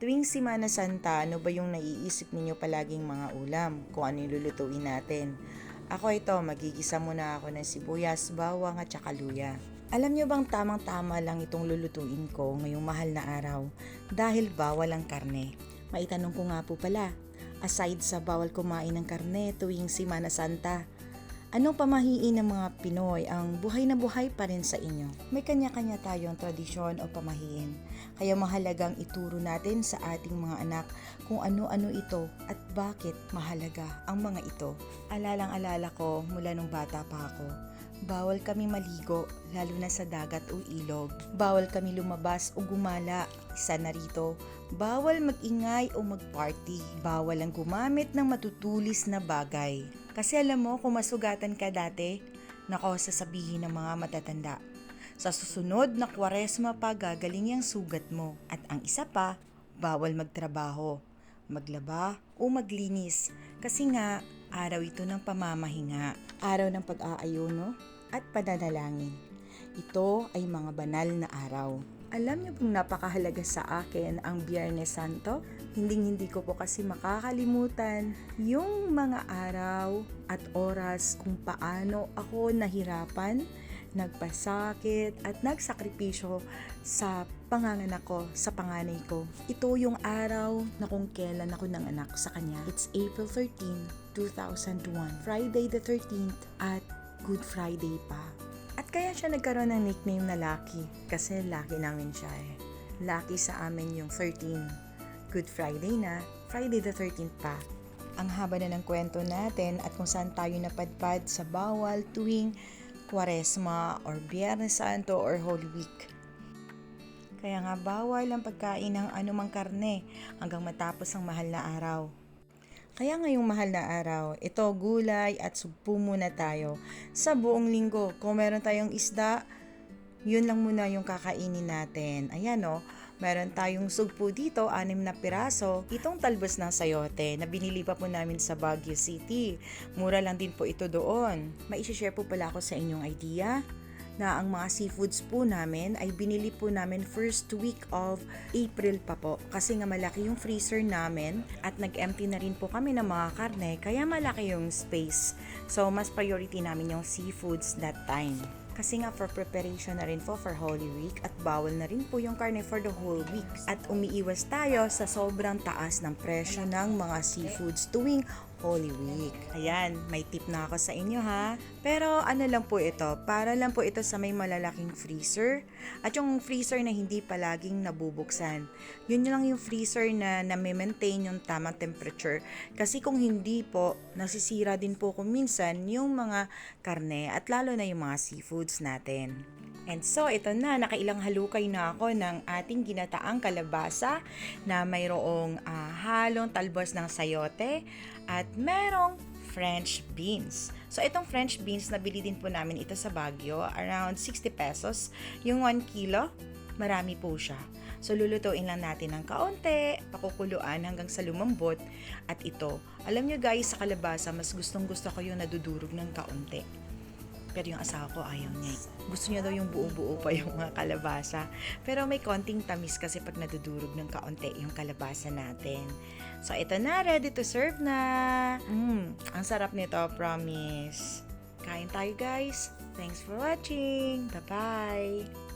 Tuwing Simana Santa, ano ba yung naiisip ninyo palaging mga ulam? Kung ano yung lulutuin natin? Ako ito, magigisa muna ako ng sibuyas, bawang at saka luya. Alam nyo bang tamang-tama lang itong lulutuin ko ngayong mahal na araw? Dahil bawal ang karne. Maitanong ko nga po pala, aside sa bawal kumain ng karne tuwing Simana Santa, Anong pamahiin ng mga Pinoy ang buhay na buhay pa rin sa inyo? May kanya-kanya tayong tradisyon o pamahiin. Kaya mahalagang ituro natin sa ating mga anak kung ano-ano ito at bakit mahalaga ang mga ito. Alalang-alala ko mula nung bata pa ako. Bawal kami maligo, lalo na sa dagat o ilog. Bawal kami lumabas o gumala. Isa na rito, bawal magingay o magparty. Bawal ang gumamit ng matutulis na bagay. Kasi alam mo kung masugatan ka dati, nako sasabihin ng mga matatanda. Sa susunod na kwaresma pa gagaling yung sugat mo. At ang isa pa, bawal magtrabaho, maglaba o maglinis. Kasi nga, araw ito ng pamamahinga. Araw ng pag-aayuno at pananalangin. Ito ay mga banal na araw. Alam niyo pong napakahalaga sa akin ang Biyernes Santo? Hinding-hindi ko po kasi makakalimutan yung mga araw at oras kung paano ako nahirapan, nagpasakit at nagsakripisyo sa panganganak ko, sa panganay ko. Ito yung araw na kung kailan ako ng anak sa kanya. It's April 13, 2001. Friday the 13th at Good Friday pa. Kaya siya nagkaroon ng nickname na Lucky kasi lucky namin siya eh. Lucky sa amin yung 13. Good Friday na, Friday the 13th pa. Ang haba na ng kwento natin at kung saan tayo napadpad sa bawal tuwing Kwaresma or Biyernes Santo or Holy Week. Kaya nga bawal ang pagkain ng anumang karne hanggang matapos ang mahal na araw. Kaya ngayong mahal na araw, ito gulay at sugpo muna tayo sa buong linggo. Kung meron tayong isda, yun lang muna yung kakainin natin. Ayan o, meron tayong sugpo dito, anim na piraso. Itong talbos ng sayote na binili pa po namin sa Baguio City. Mura lang din po ito doon. May share po pala ako sa inyong idea na ang mga seafoods po namin ay binili po namin first week of April pa po. Kasi nga malaki yung freezer namin at nag-empty na rin po kami ng mga karne kaya malaki yung space. So mas priority namin yung seafoods that time. Kasi nga for preparation na rin po for Holy Week at bawal na rin po yung karne for the whole week. At umiiwas tayo sa sobrang taas ng presyo ng mga seafoods tuwing Holy Week. Ayan, may tip na ako sa inyo ha. Pero ano lang po ito, para lang po ito sa may malalaking freezer at yung freezer na hindi palaging nabubuksan. Yun lang yung freezer na na-maintain yung tamang temperature. Kasi kung hindi po, nasisira din po kung minsan yung mga karne at lalo na yung mga seafoods natin. And so, ito na, nakailang halukay na ako ng ating ginataang kalabasa na mayroong ah, halong talbos ng sayote at merong French beans. So, itong French beans, nabili din po namin ito sa Baguio, around 60 pesos. Yung 1 kilo, marami po siya. So, lulutuin lang natin ng kaunti, pakukuluan hanggang sa lumambot. At ito, alam nyo guys, sa kalabasa, mas gustong gusto ko yung nadudurog ng kaunti. Pero yung asawa ko ayaw niya. eh. Gusto niya daw yung buo-buo pa yung mga kalabasa. Pero may konting tamis kasi pag nadudurog ng kaunti yung kalabasa natin. So, ito na. Ready to serve na. Mmm, ang sarap nito, promise. Kain tayo guys. Thanks for watching. Bye-bye.